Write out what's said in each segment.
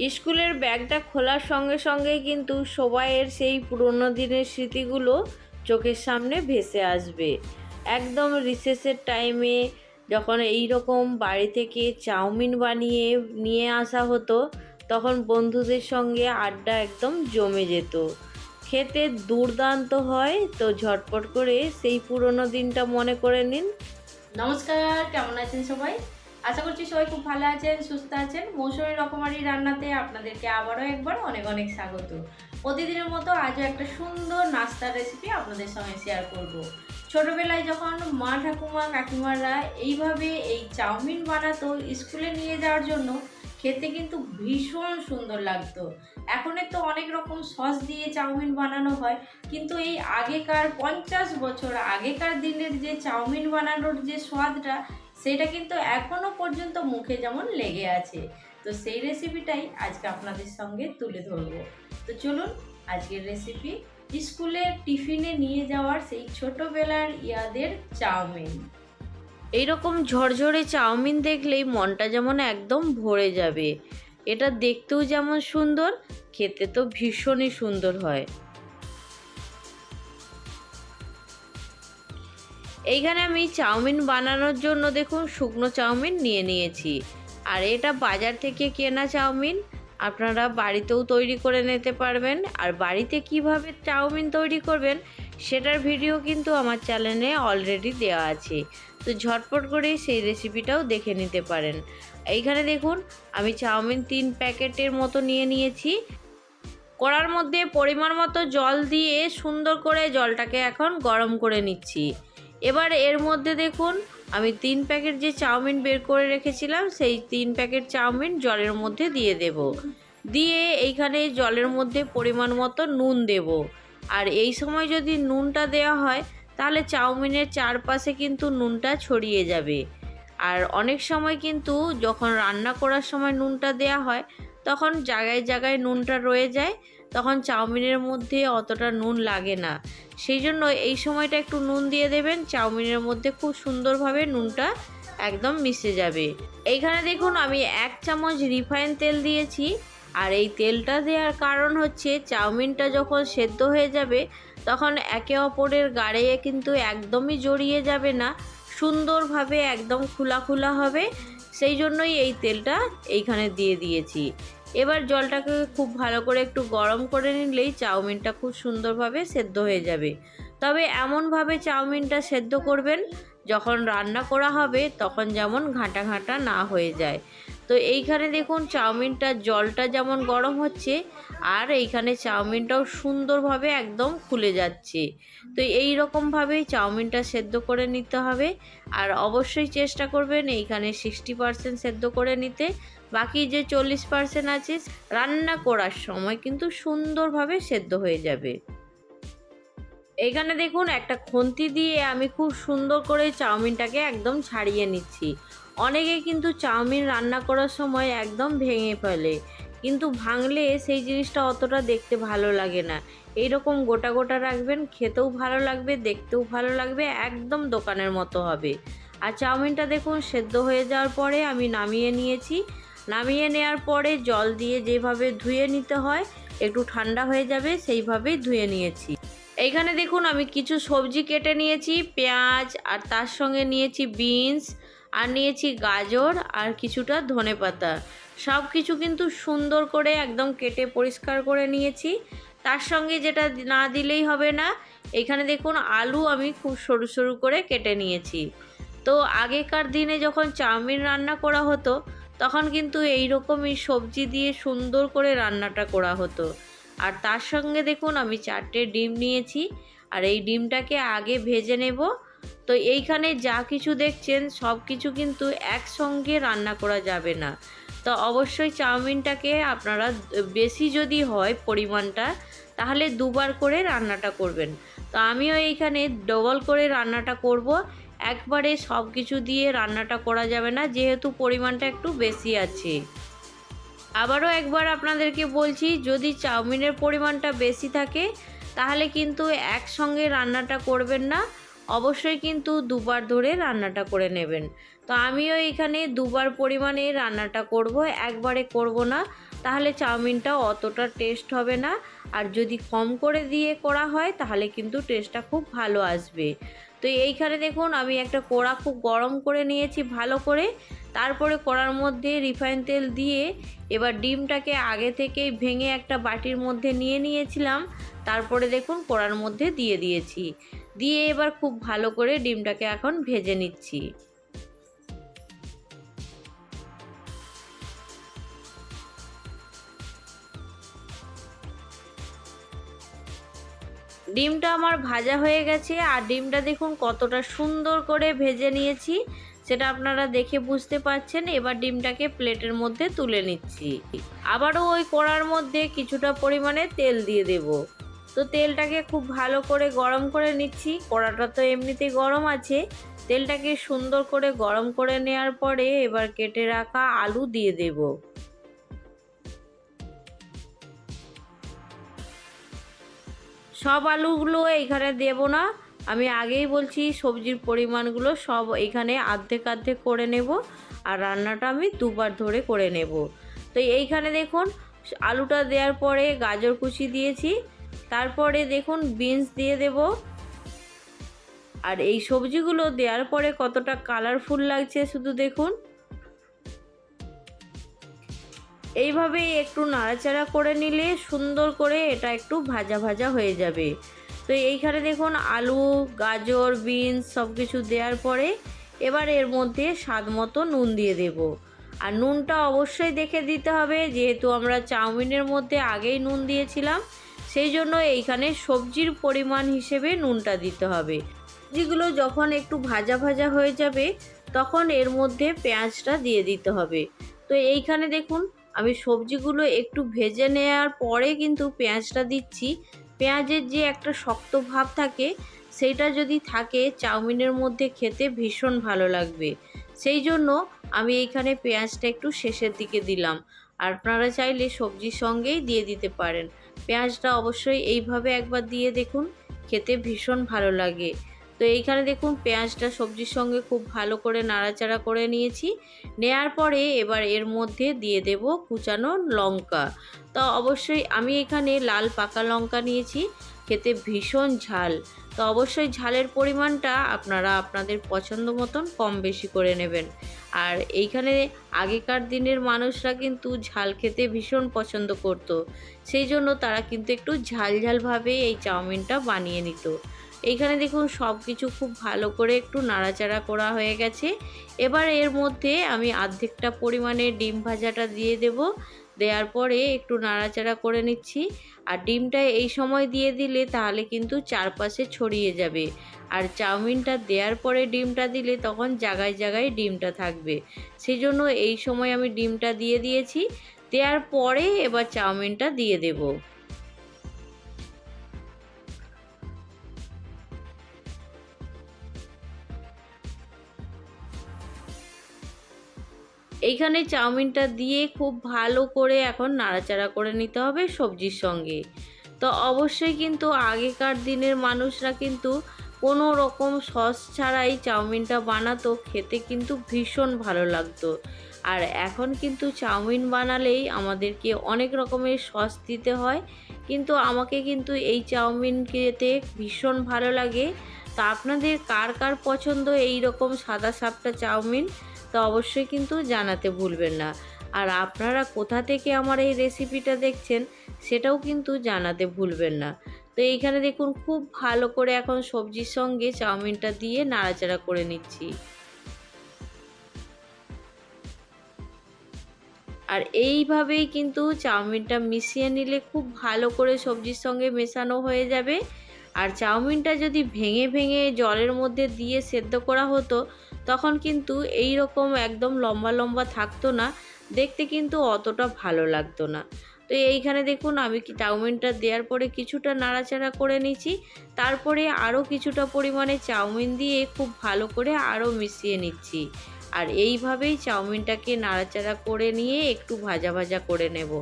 স্কুলের ব্যাগটা খোলার সঙ্গে সঙ্গেই কিন্তু সবাইয়ের সেই পুরনো দিনের স্মৃতিগুলো চোখের সামনে ভেসে আসবে। একদম রিসেসের টাইমে যখন এই রকম বাড়ি থেকে চাউমিন বানিয়ে নিয়ে আসা হতো, তখন বন্ধুদের সঙ্গে আড্ডা একদম জমে যেত। খেতে দুর্দান্ত হয়, তো ঝটপট করে সেই পুরনো দিনটা মনে করে নিন। নমস্কার, কেমন আছেন সবাই? আশা করছি সবাই খুব ভালো আছেন, সুস্থ আছেন। মৌসুমী রকমারি রান্নাতে আপনাদেরকে আবারও একবার অনেক অনেক স্বাগত। প্রতিদিনের মতো আজও একটা সুন্দর নাস্তার রেসিপি আপনাদের সঙ্গে শেয়ার করব। ছোটোবেলায় যখন মা ঠাকুমা কাকিমারা এইভাবে এই চাউমিন বানাতো স্কুলে নিয়ে যাওয়ার জন্য, খেতে কিন্তু ভীষণ সুন্দর লাগতো। এখনের তো অনেক রকম সস দিয়ে চাউমিন বানানো হয়, কিন্তু এই আগেকার পঞ্চাশ বছর আগেকার দিনের যে চাউমিন বানানোর যে স্বাদটা সেটা কিন্তু এখনও পর্যন্ত মুখে যেমন লেগে আছে। তো সেই রেসিপিটাই আজকে আপনাদের সঙ্গে তুলে ধরবো। তো চলুন আজকের রেসিপি স্কুলে টিফিনে নিয়ে যাওয়ার সেই ছোটবেলার ইয়াদের চাউমিন। এইরকম ঝরঝরে চাউমিন দেখলেই মনটা যেমন একদম ভরে যাবে। এটা দেখতেও যেমন সুন্দর, খেতে তো ভীষণই সুন্দর হয়। এইখানে আমি চাউমিন বানানোর জন্য দেখুন শুকনো চাউমিন নিয়ে নিয়েছি। আর এটা বাজার থেকে কেনা চাউমিন, আপনারা বাড়িতেও তৈরি করে নিতে পারবেন। আর বাড়িতে কীভাবে চাউমিন তৈরি করবেন, সেটার ভিডিও কিন্তু আমার চ্যানেলে অলরেডি দেওয়া আছে। তো ঝটপট করে সেই রেসিপিটাও দেখে নিতে পারেন। এইখানে দেখুন, আমি চাউমিন তিন প্যাকেটের মতো নিয়ে নিয়েছি। কড়ার মধ্যে পরিমাণ মতো জল দিয়ে সুন্দর করে জলটাকে এখন গরম করে নিচ্ছি। এবার এর মধ্যে দেখুন, আমি তিন প্যাকেট যে চাউমিন বের করে রেখেছিলাম, সেই তিন প্যাকেট চাউমিন জলের মধ্যে দিয়ে দেব। দিয়ে এইখানে জলের মধ্যে পরিমাণ মতো নুন দেব। আর এই সময় যদি নুনটা দেওয়া হয়, তাহলে চাউমিনের চারপাশে কিন্তু নুনটা ছড়িয়ে যাবে। আর অনেক সময় কিন্তু যখন রান্না করার সময় নুনটা দেওয়া হয়, তখন জায়গায় জায়গায় নুনটা রয়ে যায়। তখন চাউমিনের মধ্যে অতটা নুন লাগে না। সেই জন্য এই সময়টা একটু নুন দিয়ে দেবেন, চাউমিনের মধ্যে খুব সুন্দরভাবে নুনটা একদম মিশে যাবে। এইখানে দেখুন আমি এক চামচ রিফাইন তেল দিয়েছি। আর এই তেলটা দেওয়ার কারণ হচ্ছে চাউমিনটা যখন সেদ্ধ হয়ে যাবে, তখন একে অপরের গাড়ে কিন্তু একদমই জড়িয়ে যাবে না। সুন্দরভাবে একদম খোলা খোলা হবে। সেই জন্যই এই তেলটা এইখানে দিয়ে দিয়েছি। এবার জলটাকে খুব ভালো করে একটু গরম করে নিলেই চাউমিনটা খুব সুন্দরভাবে সেদ্ধ হয়ে যাবে। তবে এমনভাবে চাউমিনটা সেদ্ধ করবেন, যখন রান্না করা হবে তখন যেমন ঘাঁটা ঘাঁটা না হয়ে যায়। তো এইখানে দেখুন চাউমিনটা জলটা যেমন গরম হচ্ছে, আর এইখানে চাউমিনটাও সুন্দরভাবে একদম খুলে যাচ্ছে। তো এই রকমভাবেই চাউমিনটা সেদ্ধ করে নিতে হবে, আর অবশ্যই চেষ্টা করবেন এইখানে সিক্সটি পারসেন্ট সেদ্ধ করে নিতে। বাকি যে চল্লিশ পার্সেন্ট আছে, রান্না করার সময় কিন্তু সুন্দরভাবে সেদ্ধ হয়ে যাবে। এখানে দেখুন, একটা খুন্তি দিয়ে আমি খুব সুন্দর করে চাউমিনটাকে একদম ছাড়িয়ে নিচ্ছি। অনেকে কিন্তু চাউমিন রান্না করার সময় একদম ভেঙে ফেলে, কিন্তু ভাঙলে সেই জিনিসটা অতটা দেখতে ভালো লাগে না। এই রকম গোটা গোটা রাখবেন, খেতেও ভালো লাগবে, দেখতেও ভালো লাগবে, একদম দোকানের মতো হবে। আর চাউমিনটা দেখুন, সেদ্ধ হয়ে যাওয়ার পরে আমি নামিয়ে নিয়েছি। নামিয়ে নেওয়ার পরে জল দিয়ে যেভাবে ধুয়ে নিতে হয়, একটু ঠান্ডা হয়ে যাবে, সেইভাবেই ধুয়ে নিয়েছি। এইখানে দেখুন, আমি কিছু সবজি কেটে নিয়েছি, পেঁয়াজ, আর তার সঙ্গে নিয়েছি বিনস, আর নিয়েছি গাজর, আর কিছুটা ধনে পাতা। সব কিছু কিন্তু সুন্দর করে একদম কেটে পরিষ্কার করে নিয়েছি। তার সঙ্গে যেটা না দিলেই হবে না, এখানে দেখুন, আলু আমি খুব সরু সরু করে কেটে নিয়েছি। তো আগেকার দিনে যখন চাউমিন রান্না করা হতো তখন কিন্তু এই রকমই সবজি দিয়ে সুন্দর করে রান্নাটা করা হতো। আর তার সঙ্গে দেখুন আমি চারটে ডিম নিয়েছি, আর এই ডিমটাকে আগে ভেজে নেব। তো এইখানে যা কিছু দেখছেন, সব কিছু কিন্তু একসঙ্গে রান্না করা যাবে না। তো অবশ্যই চাউমিনটাকে আপনারা বেশি যদি হয় পরিমাণটা, তাহলে দুবার করে রান্নাটা করবেন। তো আমিও এইখানে ডবল করে রান্নাটা করব। একবারে সব কিছু দিয়ে রান্নাটা করা যাবে না, যেহেতু পরিমাণটা একটু বেশি আছে। আবারও একবার আপনাদেরকে বলছি, যদি চাউমিনের পরিমাণটা বেশি থাকে, তাহলে কিন্তু একসঙ্গে রান্নাটা করবেন না, অবশ্যই কিন্তু দুবার ধরে রান্নাটা করে নেবেন। তো আমিও এখানে দুবার পরিমাণে রান্নাটা করব, একবারে করব না, তাহলে চাউমিনটা অতটা টেস্ট হবে না। আর যদি কম করে দিয়ে করা হয়, তাহলে কিন্তু টেস্টটা খুব ভালো আসবে। তো এইখানে দেখুন আমি একটা কড়া খুব গরম করে নিয়েছি ভালো করে। তারপরে কড়ার মধ্যে রিফাইন তেল দিয়ে এবার ডিমটাকে আগে থেকেই ভেঙে একটা বাটির মধ্যে নিয়ে নিয়েছিলাম। তারপরে দেখুন কড়ার মধ্যে দিয়ে দিয়েছি। দিয়ে এবার খুব ভালো করে ডিমটাকে এখন ভেজে নিচ্ছি। ডিমটা আমার ভাজা হয়ে গেছে আর ডিমটা দেখুন কতটা সুন্দর করে ভেজে নিয়েছি, সেটা আপনারা দেখে বুঝতে পারছেন এবার ডিমটাকে প্লেটের মধ্যে তুলে নিচ্ছি। আবারও ওই কড়ার মধ্যে কিছুটা পরিমাণে তেল দিয়ে দেব। তো তেলটাকে খুব ভালো করে গরম করে নিচ্ছি। কড়াটা তো এমনিতেই গরম আছে। তেলটাকে সুন্দর করে গরম করে নেওয়ার পরে এবার কেটে রাখা আলু দিয়ে দেবো। সব আলুগুলো এখানে দেব না। আমি আগেই বলছি সবজির পরিমাণগুলো সব এখানে আর্ধেক আর্ধেক করে নেব আর রান্নাটা আমি দুবার ধরে করে নেব। তো এইখানে দেখুন, আলুটা দেওয়ার পরে গাজর কুচি দিয়েছি, তারপরে দেখুন বিনস দিয়ে দেব। আর এই সবজিগুলো দেওয়ার পরে কতটা কালারফুল লাগছে শুধু দেখুন। এইভাবে একটু নাড়াচাড়া করে নিলে সুন্দর করে এটা একটু ভাজা ভাজা হয়ে যাবে। তো এইখানে দেখুন আলু, গাজর, বিনস সব কিছু দেওয়ার পরে এবার এর মধ্যে স্বাদ মতো নুন দিয়ে দেব। আর নুনটা অবশ্যই দেখে দিতে হবে, যেহেতু আমরা চাউমিনের মধ্যে আগেই নুন দিয়েছিলাম, সেই জন্য এইখানে সবজির পরিমাণ হিসেবে নুনটা দিতে হবে। যেগুলো যখন একটু ভাজা ভাজা হয়ে যাবে, তখন এর মধ্যে পেঁয়াজটা দিয়ে দিতে হবে। তো এইখানে দেখুন আমি সবজিগুলো একটু ভেজে নেওয়ার পরে কিন্তু পেঁয়াজটা দিচ্ছি। পেঁয়াজের যে একটা শক্ত ভাব থাকে, সেইটা যদি থাকে, চাউমিনের মধ্যে খেতে ভীষণ ভালো লাগবে। সেই জন্য আমি এইখানে পেঁয়াজটা একটু শেষের দিকে দিলাম। আর আপনারা চাইলে সবজির সঙ্গেই দিয়ে দিতে পারেন। পেঁয়াজটা অবশ্যই এইভাবে একবার দিয়ে দেখুন, খেতে ভীষণ ভালো লাগে। তো এইখানে দেখুন পেঁয়াজটা সবজির সঙ্গে খুব ভালো করে নাড়াচাড়া করে নিয়েছি। নেয়ার পরে এবার এর মধ্যে দিয়ে দেব কুচানো লঙ্কা। তো অবশ্যই আমি এখানে লাল পাকা লঙ্কা নিয়েছি, খেতে ভীষণ ঝাল। তো অবশ্যই ঝালের পরিমাণটা আপনারা আপনাদের পছন্দ মতন কম বেশি করে নেবেন। আর এইখানে আগেকার দিনের মানুষরা কিন্তু ঝাল খেতে ভীষণ পছন্দ করত। সেই জন্য তারা কিন্তু একটু ঝাল ঝালভাবে এই চাউমিনটা বানিয়ে নিত। এইখানে দেখুন সব কিছু খুব ভালো করে একটু নাড়াচাড়া করা হয়ে গেছে। এবার এর মধ্যে আমি অর্ধেকটা পরিমাণে ডিম ভাজাটা দিয়ে দেব। দেওয়ার পরে একটু নাড়াচাড়া করে নিচ্ছি। আর ডিমটা এই সময় দিয়ে দিলে তাহলে কিন্তু চারপাশে ছড়িয়ে যাবে। আর চাউমিনটা দেওয়ার পরে ডিমটা দিলে তখন জায়গায় জায়গায় ডিমটা থাকবে। সেই জন্য এই সময় আমি ডিমটা দিয়ে দিয়েছি। দেওয়ার পরে এবার চাউমিনটা দিয়ে দেবো। এইখানে চাউমিনটা দিয়ে খুব ভালো করে এখন নাড়াচাড়া করে নিতে হবে সবজির সঙ্গে। তো অবশ্যই কিন্তু আগেকার দিনের মানুষরা কিন্তু কোনো রকম সস ছাড়াই চাউমিনটা বানাতো, খেতে কিন্তু ভীষণ ভালো লাগতো। আর এখন কিন্তু চাউমিন বানালেই আমাদেরকে অনেক রকমের সস দিতে হয়। কিন্তু আমাকে কিন্তু এই চাউমিন খেতে ভীষণ ভালো লাগে। তা আপনাদের কার কার পছন্দ? এই রকম সাদা সাপটা চাউমিন? তো অবশ্যই কিন্তু জানাতে ভুলবেন না। আর আপনারা কোথা থেকে আমার এই রেসিপিটা দেখছেন, সেটাও কিন্তু জানাতে ভুলবেন না। তো এইখানে দেখুন, খুব ভালো করে এখন সবজির সঙ্গে চাউমিনটা দিয়ে নাড়াচাড়া করে নিচ্ছি। আর এইভাবেই কিন্তু চাউমিনটা মিশিয়ে নিলে খুব ভালো করে সবজির সঙ্গে মেশানো হয়ে যাবে। আর চাউমিনটা যদি ভেঙে ভেঙে জলের মধ্যে দিয়ে সেদ্ধ করা হতো, তখন কিন্তু এই রকম একদম লম্বা লম্বা থাকতো না। দেখতে কিন্তু অতটা ভালো লাগতো না। তো এইখানে দেখুন, আমি কি চাউমিনটা দেওয়ার পরে কিছুটা নাড়াচাড়া করে নিচ্ছি তারপরে আরও কিছুটা পরিমাণে চাউমিন দিয়ে খুব ভালো করে আরও মিশিয়ে নিচ্ছি। আর এইভাবেই চাউমিনটাকে নাড়াচাড়া করে নিয়ে একটু ভাজা ভাজা করে নেব।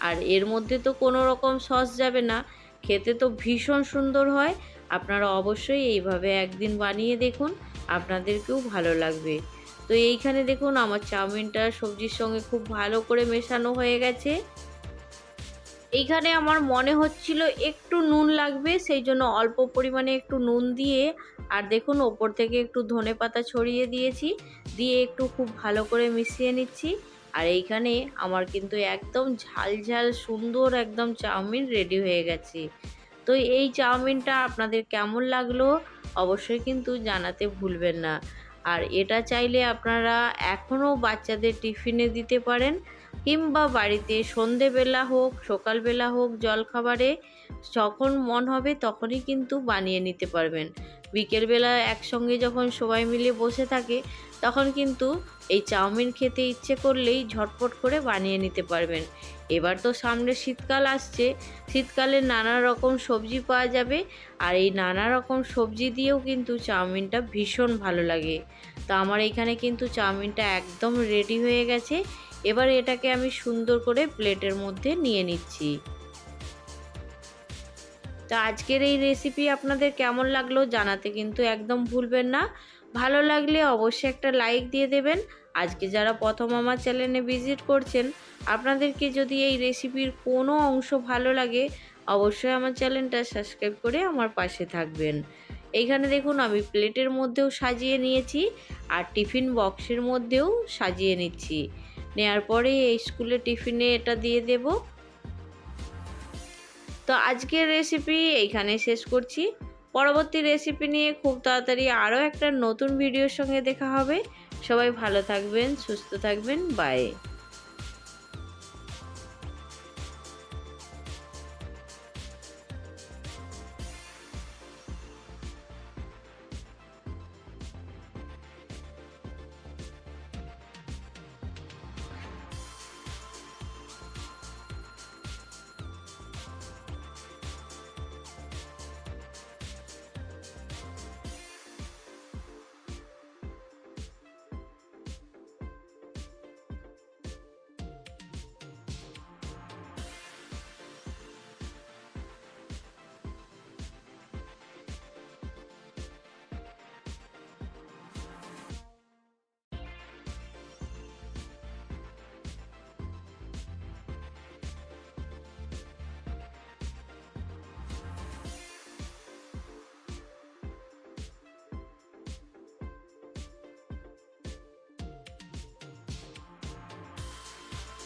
আর এর মধ্যে তো কোনো রকম সস যাবে না। খেতে তো ভীষণ সুন্দর হয়। আপনারা অবশ্যই এইভাবে একদিন বানিয়ে দেখুন, আপনাদেরকেও ভালো লাগবে। তো এইখানে দেখুন, আমার চাউমিনটা সবজির সঙ্গে খুব ভালো করে মেশানো হয়ে গেছে। এইখানে আমার মনে হচ্ছিল একটু নুন লাগবে, সেই জন্য অল্প পরিমাণে একটু নুন দিয়ে, আর দেখুন, ওপর থেকে একটু ধনে পাতা ছড়িয়ে দিয়েছি। দিয়ে একটু খুব ভালো করে মিশিয়ে নিচ্ছি। আর এইখানে আমার কিন্তু একদম ঝাল ঝাল সুন্দর একদম চাউমিন রেডি হয়ে গেছে। তো এই চাউমিনটা আপনাদের কেমন লাগল অবশ্যই কিন্তু জানাতে ভুলবেন না। আর এটা চাইলে আপনারা এখনও বাচ্চাদের টিফিনে দিতে পারেন কিংবা বাড়িতে সন্ধেবেলা হোক, সকালবেলা হোক, জলখাবারে যখন মন হবে তখনই কিন্তু বানিয়ে নিতে পারবেন। বিকেলবেলা একসঙ্গে যখন সবাই মিলে বসে থাকে তখন কিন্তু এই চাউমিন খেতে ইচ্ছে করলেই ঝটপট করে বানিয়ে নিতে পারবেন। এবার তো সামনে শীতকাল আসছে, শীতকালে নানা রকম সবজি পাওয়া যাবে আর এই নানা রকম সবজি দিয়েও কিন্তু চাউমিনটা ভীষণ ভালো লাগে। তো আমার এখানে কিন্তু চাউমিনটা একদম রেডি হয়ে গেছে। এবার এটাকে আমি সুন্দর করে প্লেটের মধ্যে নিয়ে নিচ্ছি। তো আজকের এই রেসিপি আপনাদের কেমন লাগল জানাতে কিন্তু একদম ভুলবেন না। ভালো লাগলে অবশ্যই একটা লাইক দিয়ে দেবেন। আজকে যারা প্রথম আমার চ্যানেলে ভিজিট করছেন, আপনাদেরকে যদি এই রেসিপির কোনো অংশ ভালো লাগে, অবশ্যই আমার চ্যানেলটা সাবস্ক্রাইব করে আমার পাশে থাকবেন। এইখানে দেখুন আমি প্লেটের মধ্যেও সাজিয়ে নিয়েছি আর টিফিন বক্সের মধ্যেও সাজিয়ে নিচ্ছি। নেয়ার পরে এই স্কুলে টিফিনে এটা দিয়ে দেব। তো আজকের রেসিপি এইখানে শেষ করছি। পরবর্তী রেসিপি নিয়ে খুব তাড়াতাড়ি আরও একটা নতুন ভিডিওর সঙ্গে দেখা হবে। সবাই ভালো থাকবেন, সুস্থ থাকবেন বাই